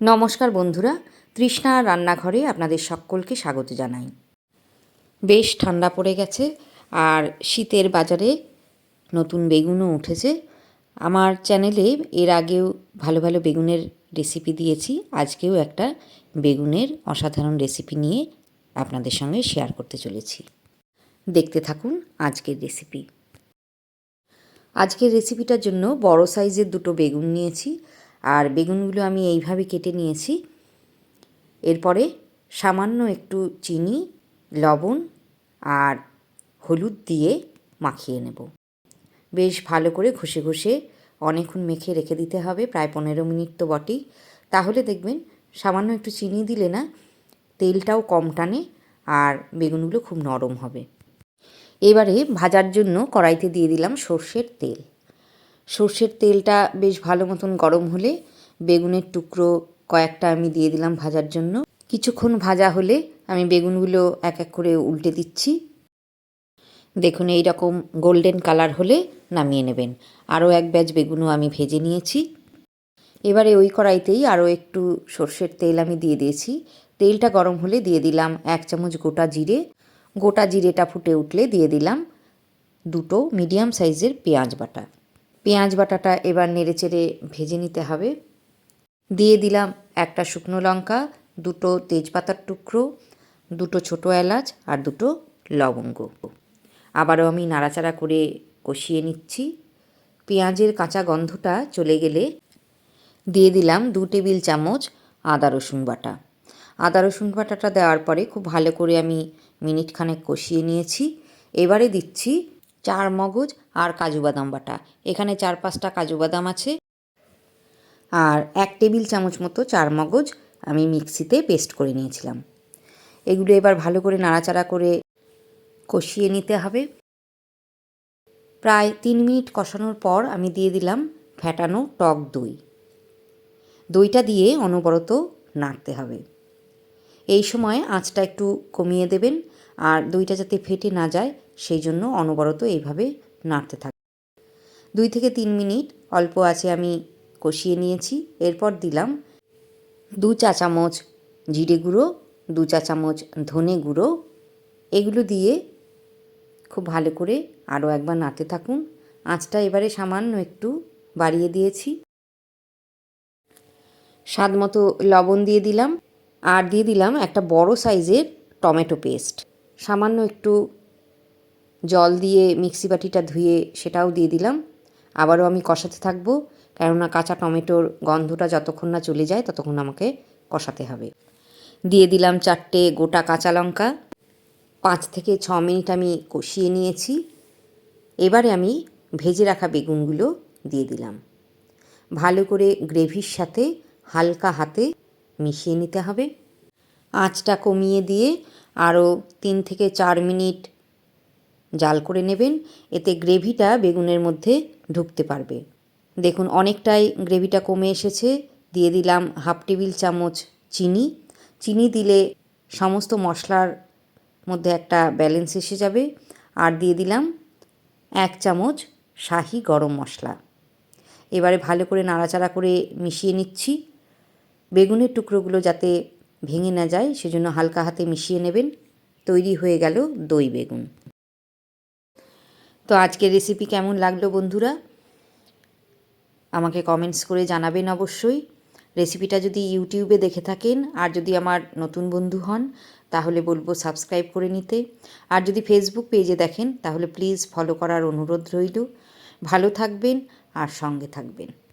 নমস্কার বন্ধুরা, তৃষ্ণা রান্নাঘরে আপনাদের সকলকে স্বাগত জানাই। বেশ ঠান্ডা পড়ে গেছে আর শীতের বাজারে নতুন বেগুনও উঠেছে। আমার চ্যানেলে এর আগেও ভালো ভালো বেগুনের রেসিপি দিয়েছি, আজকেও একটা বেগুনের অসাধারণ রেসিপি নিয়ে আপনাদের সঙ্গে শেয়ার করতে চলেছি। দেখতে থাকুন আজকের রেসিপি। আজকের রেসিপিটার জন্য বড় সাইজের দুটো বেগুন নিয়েছি আর বেগুনগুলো আমি এইভাবে কেটে নিয়েছি। এরপরে সামান্য একটু চিনি, লবণ আর হলুদ দিয়ে মাখিয়ে নেব। বেশ ভালো করে ঘষে ঘষে অনেকক্ষণ মেখে রেখে দিতে হবে, প্রায় পনেরো মিনিট তো বটেই। তাহলে দেখবেন সামান্য একটু চিনি দিলে না তেলটাও কম টানে আর বেগুনগুলো খুব নরম হবে। এবারে ভাজার জন্য কড়াইতে দিয়ে দিলাম সর্ষের তেল। সর্ষের তেলটা বেশ ভালো মতন গরম হলে বেগুনের টুকরো কয়েকটা আমি দিয়ে দিলাম ভাজার জন্য। কিছুক্ষণ ভাজা হলে আমি বেগুনগুলো এক এক করে উল্টে দিচ্ছি। দেখুন এই রকম গোল্ডেন কালার হলে নামিয়ে নেবেন। আরও এক ব্যাচ বেগুনও আমি ভেজে নিয়েছি। এবারে ওই কড়াইতেই আরও একটু সর্ষের তেল আমি দিয়ে দিয়েছি। তেলটা গরম হলে দিয়ে দিলাম এক চামচ গোটা জিরে। গোটা জিরেটা ফুটে উঠলে দিয়ে দিলাম দুটো মিডিয়াম সাইজের পেঁয়াজ বাটা। পেঁয়াজ বাটাটা এবার নেড়েচেড়ে ভেজে নিতে হবে। দিয়ে দিলাম একটা শুকনো লঙ্কা, দুটো তেজপাতার টুকরো, দুটো ছোটো এলাচ আর দুটো লবঙ্গ। আবারও আমি নাড়াচাড়া করে কষিয়ে নিচ্ছি। পেঁয়াজের কাঁচা গন্ধটা চলে গেলে দিয়ে দিলাম দু টেবিল চামচ আদা রসুন বাটা। আদা রসুন বাটাটা দেওয়ার পরে খুব ভালো করে আমি মিনিট খানেক কষিয়ে নিয়েছি। এবারে দিচ্ছি চার মগজ আর কাজু বাদাম বাটা। এখানে চার পাঁচটা কাজু বাদাম আছে। আর এক টেবিল চামচ মতো চার মগজ আমি মিক্সিতে পেস্ট করে নিয়েছিলাম। এগুলো এবার ভালো করে নাড়াচাড়া করে কষিয়ে নিতে হবে। প্রায় তিন মিনিট কষানোর পর আমি দিয়ে দিলাম ফ্যাটানো টক দই। দইটা দিয়ে অনবরত নাড়তে হবে। এই সময় আঁচটা একটু কমিয়ে দেবেন। আর দইটা যাতে ফেটে না যায়, সেই জন্য অনবরত এইভাবে নাড়তে থাকবে দুই থেকে তিন মিনিট অল্প আছে আমি কষিয়ে নিয়েছি। এরপর দিলাম দু চা চামচ জিরে গুঁড়ো, দু চা চামচ ধনে গুঁড়ো। এগুলো দিয়ে খুব ভালো করে আরও একবার নাড়তে থাকুন। আঁচটা এবারে সামান্য একটু বাড়িয়ে দিয়েছি। স্বাদ মতো লবণ দিয়ে দিলাম। আর দিয়ে দিলাম একটা বড় সাইজের টমেটো পেস্ট। সামান্য একটু জল দিয়ে মিক্সি বাটিটা ধুয়ে সেটাও দিয়ে দিলাম। আবারও আমি কষাতে থাকব, কেননা কাঁচা টমেটোর গন্ধটা যতক্ষণ না চলে যায় ততক্ষণ আমাকে কষাতে হবে। দিয়ে দিলাম চারটে গোটা কাঁচা লঙ্কা। পাঁচ থেকে ছ মিনিট আমি কষিয়ে নিয়েছি। এবারে আমি ভেজে রাখা বেগুনগুলো দিয়ে দিলাম। ভালো করে গ্রেভির সাথে হালকা হাতে মিশিয়ে নিতে হবে। আঁচটা কমিয়ে দিয়ে আরও তিন থেকে চার মিনিট জাল করে নেবেন, এতে গ্রেভিটা বেগুনের মধ্যে ঢুকতে পারবে। দেখুন, অনেকটাই গ্রেভিটা কমে এসেছে। দিয়ে দিলাম হাফ টেবিল চামচ চিনি। চিনি দিলে সমস্ত মশলার মধ্যে একটা ব্যালেন্স এসে যাবে। আর দিয়ে দিলাম এক চামচ শাহি গরম মশলা। এবারে ভালো করে নাড়াচাড়া করে মিশিয়ে নিচ্ছি। বেগুনের টুকরোগুলো যাতে ভেঙে না যায়, সেজন্য হালকা হাতে মিশিয়ে নেবেন। তৈরি হয়ে গেল দই বেগুন। তো আজকের রেসিপি কেমন লাগল বন্ধুরা? আমাকে কমেন্টস করে জানাবেন অবশ্যই। রেসিপিটা যদি ইউটিউবে দেখে থাকেন, আর যদি আমার নতুন বন্ধু হন, তাহলে বলব সাবস্ক্রাইব করে নিতে। আর যদি ফেসবুক পেজে দেখেন, তাহলে প্লিজ ফলো করার অনুরোধ রইল। ভালো থাকবেন, আর সঙ্গে থাকবেন।